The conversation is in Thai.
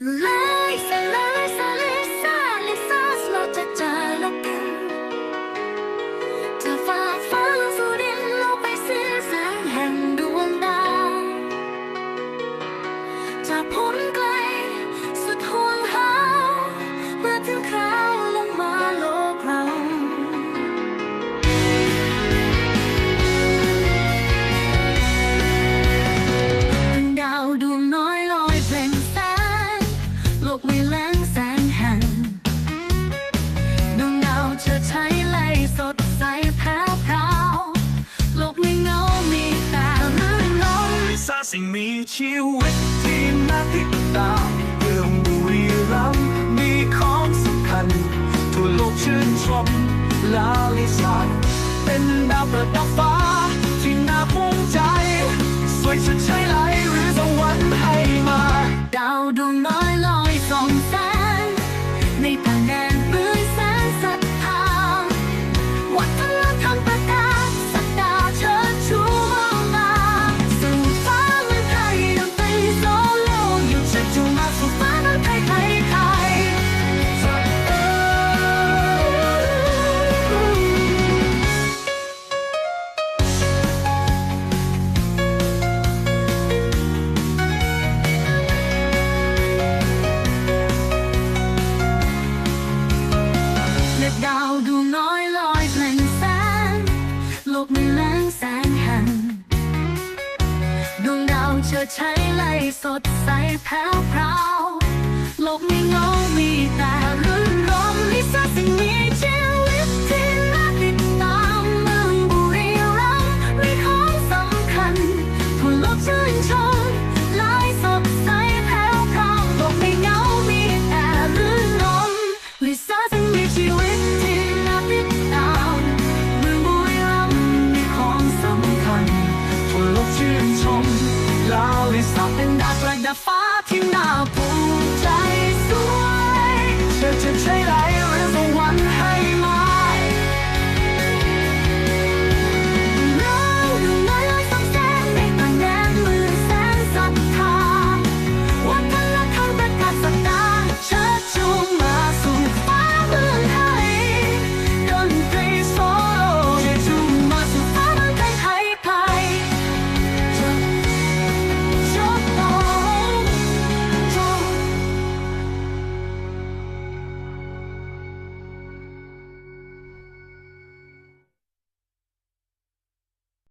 Love โลกชื่นชมลาลิซาเป็นดาวเปิดดับฟ้า ที่น่าภูมิใจ สวยสดใช้ไหลหรือสวรรค์ให้มา ดาวดวงน้อยลอยส่องแสงในทางแดน ดาวดวงน้อยลอยแปลงแสงโลกไม่แรงแสงหันดวงดาวเชิดใช้ไล่สดใสแผ่วพราวโลกไม่งงามีแต่ 法庭那不再碎，阵阵吹来。